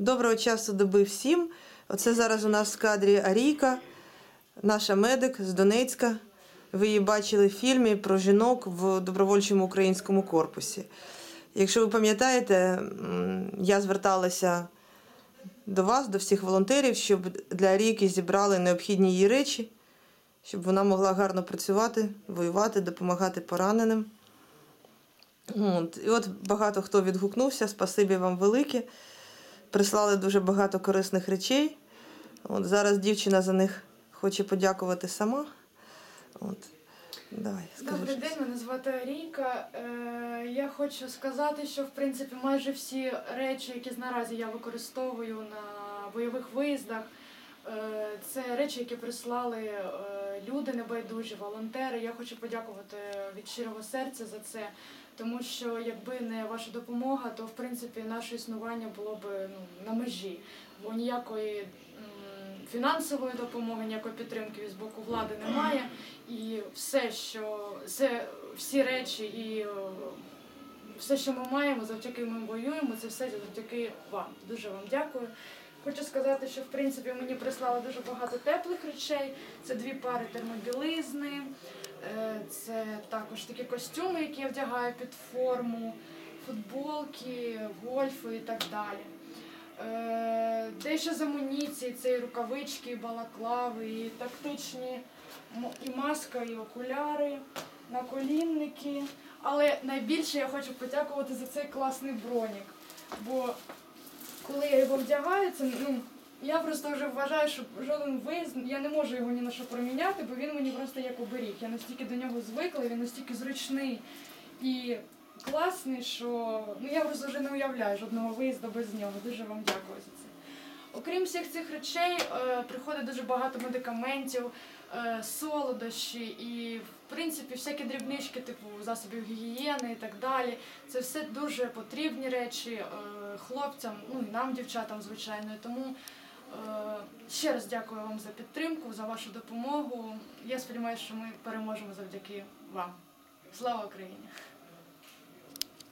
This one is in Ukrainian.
Доброго часу доби всім. Оце зараз у нас в кадрі Арійка, наша медик з Донецька. Ви її бачили в фільмі про жінок в добровольчому українському корпусі. Якщо ви пам'ятаєте, я зверталася до вас, до всіх волонтерів, щоб для Арійки зібрали необхідні її речі, щоб вона могла гарно працювати, воювати, допомагати пораненим. От. І от багато хто відгукнувся, спасибі вам велике. Прислали дуже багато корисних речей. От зараз дівчина за них хоче подякувати сама. От. Давай, скажи. Добрий щось. день, мене звати Арійка. Е, я хочу сказати, що в принципі майже всі речі, які наразі я використовую на бойових виїздах, е, це речі, які прислали е, люди небайдужі, волонтери. Я хочу подякувати від щирого серця за це, тому що якби не ваша допомога, то в принципі наше існування було б ну, на межі, бо ніякої. Фінансової допомоги, ніякої підтримки з боку влади немає. І все, що все, всі речі і е, все, що ми маємо, завдяки ми воюємо, це все завдяки вам. Дуже вам дякую. Хочу сказати, що в принципі мені прислали дуже багато теплих речей. Це дві пари термобілизни, е, це також такі костюми, які я вдягаю під форму, футболки, гольфи і так далі. Е, Дещо з амуніції, це і рукавички, і балаклави, і тактичні і маска, і окуляри, наколінники. Але найбільше я хочу подякувати за цей класний бронік. Бо коли я його вдягаю, це ну. Я просто вже вважаю, що жоден виїзд, я не можу його ні на що проміняти, бо він мені просто як оберіг. Я настільки до нього звикла, він настільки зручний і класний, що ну я просто вже не уявляю жодного виїзду без нього. Дуже вам дякую за це. Окрім всіх цих речей, е, приходить дуже багато медикаментів, е, солодощі і, в принципі, всякі дрібнички, типу засобів гігієни і так далі. Це все дуже потрібні речі е, хлопцям, ну і нам, дівчатам, звичайно. Тому ще раз дякую вам за підтримку, за вашу допомогу. Я сподіваюся, що ми переможемо завдяки вам. Слава Україні!